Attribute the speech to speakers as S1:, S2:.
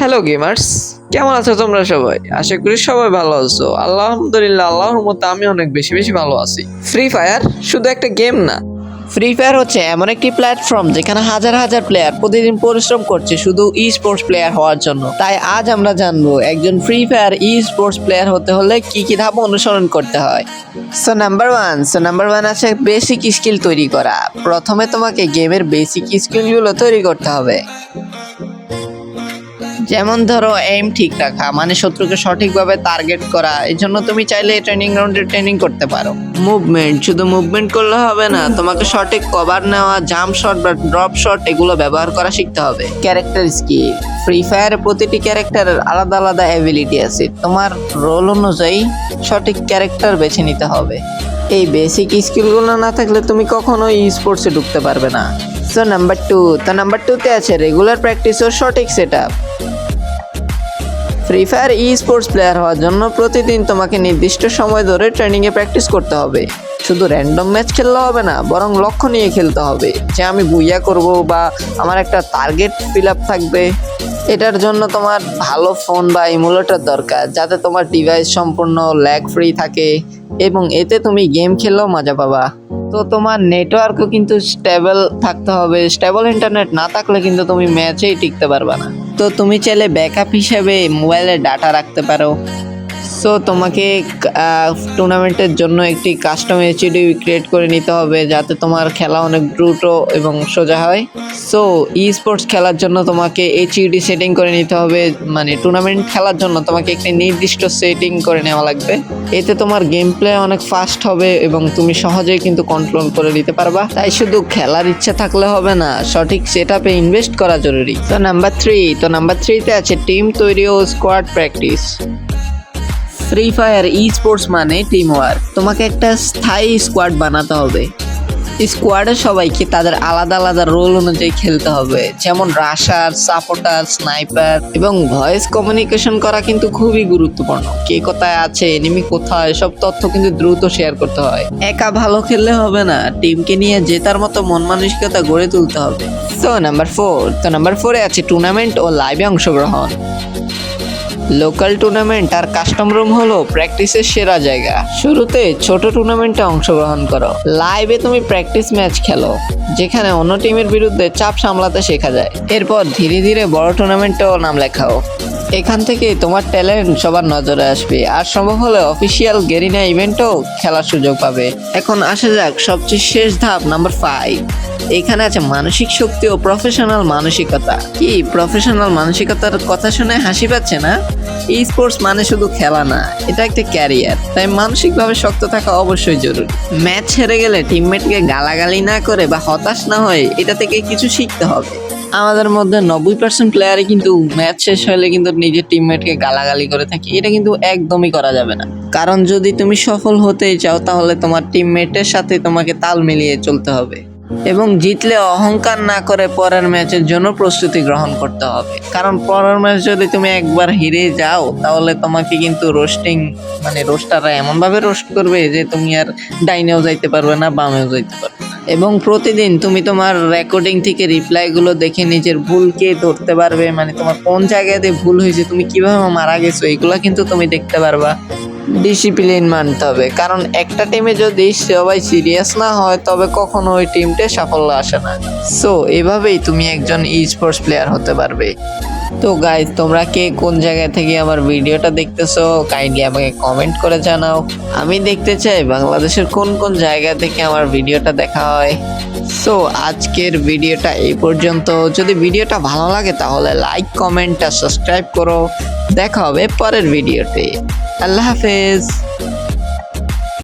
S1: Hello gamers কেমন আছো তোমরা সবাই? আশা করি সবাই ভালো আছো। আলহামদুলিল্লাহ, আল্লাহর মতো আমি অনেক বেশি বেশি ভালো আছি। ফ্রি ফায়ার শুধু একটা গেম না।
S2: ফ্রি ফায়ার হচ্ছে এমন একটি প্ল্যাটফর্ম যেখানে হাজার হাজার প্লেয়ার প্রতিদিন পরিশ্রম করছে শুধু ই স্পোর্টস প্লেয়ার হওয়ার জন্য। তাই আজ আমরা জানব একজন free fire esports player হতে হলে কি কি ধাপ অনুসরণ করতে হয়। So number one so number one আছে বেসিক স্কিল তৈরি করা। প্রথমে তোমাকে গেমের বেসিক স্কিলগুলো তৈরি করতে হবে। যেমন ধরো এম ঠিক রাখা মানে শত্রুকে সঠিকভাবে টার্গেট করা এই জন্য তুমি চাইলে ট্রেনিং গ্রাউন্ডে ট্রেনিং করতে পারো। মুভমেন্ট শুধু মুভমেন্ট করলে হবে না তোমাকে সঠিক কভার নেওয়া জাম্প শট বা ড্রপ শট এগুলো ব্যবহার করা শিখতে হবে। ক্যারেক্টার স্কিল ফ্রি ফায়ারে প্রতিটি ক্যারেক্টারের আলাদা আলাদা অ্যাবিলিটি আছে। তোমার রোল অনুযায়ী সঠিক ক্যারেক্টার বেছে নিতে হবে। এই বেসিক স্কিলগুলো না থাকলে তুমি কখনো ই স্পোর্টসে ঢুকতে পারবে না। সো নাম্বার টু তো নাম্বার টুতে আছে রেগুলার প্র্যাকটিস ও সঠিক set up free fire esports player হওয়ার জন্য প্রতিদিন তোমাকে নির্দিষ্ট সময় ধরে ট্রেনিংয়ে প্র্যাকটিস করতে হবে। শুধু র্যান্ডম ম্যাচ খেললে হবে না, বরং লক্ষ্য নিয়ে খেলতে হবে। যে আমি বুইয়া করব বা আমার একটা টার্গেট ফিল আপ থাকবে, এটার জন্য তোমার ভালো ফোন বা ইমুলেটর দরকার, যাতে তোমার ডিভাইস সম্পূর্ণ ল্যাগ ফ্রি থাকে এবং এতে তুমি গেম খেললেও মজা পাবা। তো তোমার নেটওয়ার্কও কিন্তু স্টেবল থাকতে হবে স্টেবল ইন্টারনেট না থাকলে কিন্তু তুমি ম্যাচেই টিকতে পারবে না। তো তুমি চাইলে ব্যাকআপ হিসাবে মোবাইলে ডাটা রাখতে পারো। সো তোমাকে টুর্নামেন্টের জন্য একটি কাস্টম এইচডি ক্রিয়েট করে নিতে হবে যাতে তোমার খেলা অনেক দ্রুত এবং সোজা হয়। সো ই স্পোর্টস খেলার জন্য তোমাকে এইচইডি সেটিং করে নিতে হবে। মানে টুর্নামেন্ট খেলার জন্য তোমাকে একটি নির্দিষ্ট সেটিং করে নেওয়া লাগবে। এতে তোমার গেম প্লে অনেক ফাস্ট হবে এবং তুমি সহজেই কিন্তু কন্ট্রোল করে নিতে পারবা। তাই শুধু খেলার ইচ্ছা থাকলে হবে না, সঠিক সেট আপে ইনভেস্ট করা জরুরি। তো নাম্বার থ্রি তো নাম্বার থ্রিতে আছে টিম তৈরি ও squad practice free fire esports মানে টিম ওয়ার্ক তোমাকে একটা স্থায়ী স্কোয়াড বানাতে হবে। স্কোয়াডের সবাইকে তাদের আলাদা আলাদা রোল অনুযায়ী খেলতে হবে। যেমন রাশার সাপোর্টার স্নাইপার এবং ভয়েস কমিউনিকেশন করা কিন্তু খুবই গুরুত্বপূর্ণ। কে কোথায় আছে এনিমি কোথায়, সব তথ্য কিন্তু দ্রুত শেয়ার করতে হয়। একা ভালো খেললে হবে না। টিমকে নিয়ে জেতার মতো মন মানসিকতা গড়ে তুলতে হবে। তো নাম্বার ফোর তো নাম্বার ফোরে আছে টুর্নামেন্ট ও লাইভে অংশগ্রহণ। লোকাল টুর্নামেন্ট আর কাস্টম রুম হলো প্র্যাকটিসের সেরা জায়গা। শুরুতে ছোট টুর্নামেন্টে অংশগ্রহণ করো। লাইভে তুমি প্র্যাকটিস ম্যাচ খেলো, যেখানে অন্য টিমের বিরুদ্ধে চাপ সামলাতে শেখা যায়। এরপর ধীরে ধীরে বড় টুর্নামেন্টেও নাম লেখাও। এখান থেকে তোমার ট্যালেন্ট সবার নজরে আসবে। আর সম্ভব হলে অফিসিয়াল গেরিনা ইভেন্টও খেলার সুযোগ পাবে। এখন আসা যাক সবচেয়ে শেষ ধাপ নাম্বার ফাইভ এখানে আছে মানসিক শক্তি ও প্রফেশনাল মানসিকতা। কি প্রফেশনাল মানসিকতার কথা শুনে হাসি পাচ্ছে না? ই স্পোর্টস মানে শুধু খেলা না, এটা একটা ক্যারিয়ার তাই মানসিকভাবে শক্ত থাকা অবশ্যই জরুরি। ম্যাচ হেরে গেলে টিমমেটকে গালাগালি না করে বা হতাশ না হয়ে এটা থেকে কিছু শিখতে হবে। আমাদের মধ্যে নব্বই পার্সেন্ট প্লেয়ারই কিন্তু ম্যাচ শেষ হলে কিন্তু নিজের টিমমেটকে গালাগালি করে থাকে। এটা কিন্তু একদমই করা যাবে না। কারণ যদি তুমি সফল হতেই চাও, তাহলে তোমার টিমমেটের সাথে তোমাকে তাল মিলিয়ে চলতে হবে। এবং জিতলে অহংকার না করে পরের ম্যাচের জন্য প্রস্তুতি গ্রহণ করতে হবে। কারণ পরের ম্যাচ যদি তুমি একবার হেরে যাও, তাহলে তোমাকে কিন্তু রোস্টিং মানে রোস্টাররা এমনভাবে রোস্ট করবে যে তুমি আর ডাইনেও যাইতে পারবে না, বামেও যাইতে পারবে এবং প্রতিদিন তুমি তোমার রেকর্ডিং থেকে রিপ্লাইগুলো দেখে নিজের ভুলকে ধরতে পারবে মানে তোমার কোন জায়গাতে ভুল হয়েছে, তুমি কীভাবে মারা গেছো, এগুলো কিন্তু তুমি দেখতে পারবা। ডিসিপ্লিন মানতে হবে, কারণ একটা টিমে যদি সবাই সিরিয়াস না হয়, তবে কখনো ওই টিমটা সাফল্য আসে না। সো এভাবেই তুমি একজন ই স্পোর্টস প্লেয়ার হতে পারবে। তো গাইজ তোমরা কে কোন জায়গা থেকে আমার ভিডিওটা দেখতেছো কাইন্ডলি আমাকে কমেন্ট করে জানাও। আমি দেখতে চাই বাংলাদেশের কোন কোন জায়গা থেকে আমার ভিডিওটা দেখা হয়। সো আজকের ভিডিওটা এই পর্যন্ত। যদি ভিডিওটা ভালো লাগে তাহলে লাইক কমেন্ট আর সাবস্ক্রাইব করো। দেখা হবে পরের ভিডিওতে। আল্লাহ হাফেজ।